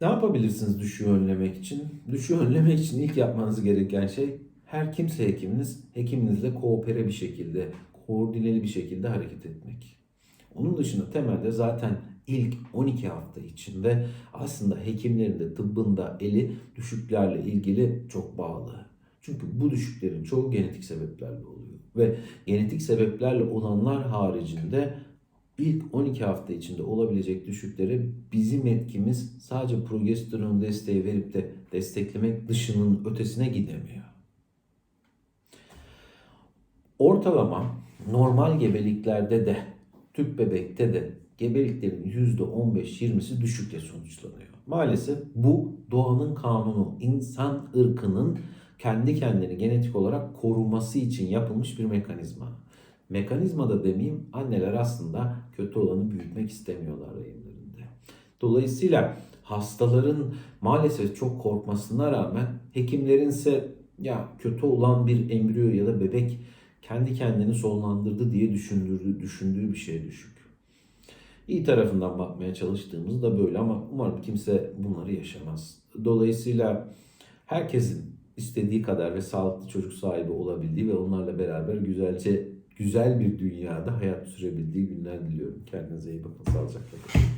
Ne yapabilirsiniz düşüğü önlemek için? Düşüğü önlemek için ilk yapmanız gereken şey her kimse hekiminiz, hekiminizle koopere bir şekilde, koordineli bir şekilde hareket etmek. Onun dışında temelde zaten ilk 12 hafta içinde aslında hekimlerin de tıbbında eli düşüklerle ilgili çok bağlı. Çünkü bu düşüklerin çoğu genetik sebeplerle oluyor. Ve genetik sebeplerle olanlar haricinde ilk 12 hafta içinde olabilecek düşükleri bizim etkimiz sadece progesteron desteği verip de desteklemek dışının ötesine gidemiyor. Ortalama normal gebeliklerde de tüp bebekte de gebeliklerin %15-20'si düşükle sonuçlanıyor. Maalesef bu doğanın kanunu, insan ırkının kendi kendini genetik olarak koruması için yapılmış bir mekanizma. Mekanizma da demeyeyim anneler aslında kötü olanı büyütmek istemiyorlar rahimlerinde. Dolayısıyla hastaların maalesef çok korkmasına rağmen hekimlerin ise ya kötü olan bir embriyo ya da bebek kendi kendini sonlandırdı diye düşündürdü, düşündüğü bir şey düşük. İyi tarafından bakmaya çalıştığımızda böyle ama umarım kimse bunları yaşamaz. Dolayısıyla herkesin istediği kadar ve sağlıklı çocuk sahibi olabildiği ve onlarla beraber güzelce güzel bir dünyada hayat sürebildiği günler diliyorum. Kendinize iyi bakın. Sağlıcakla kalın.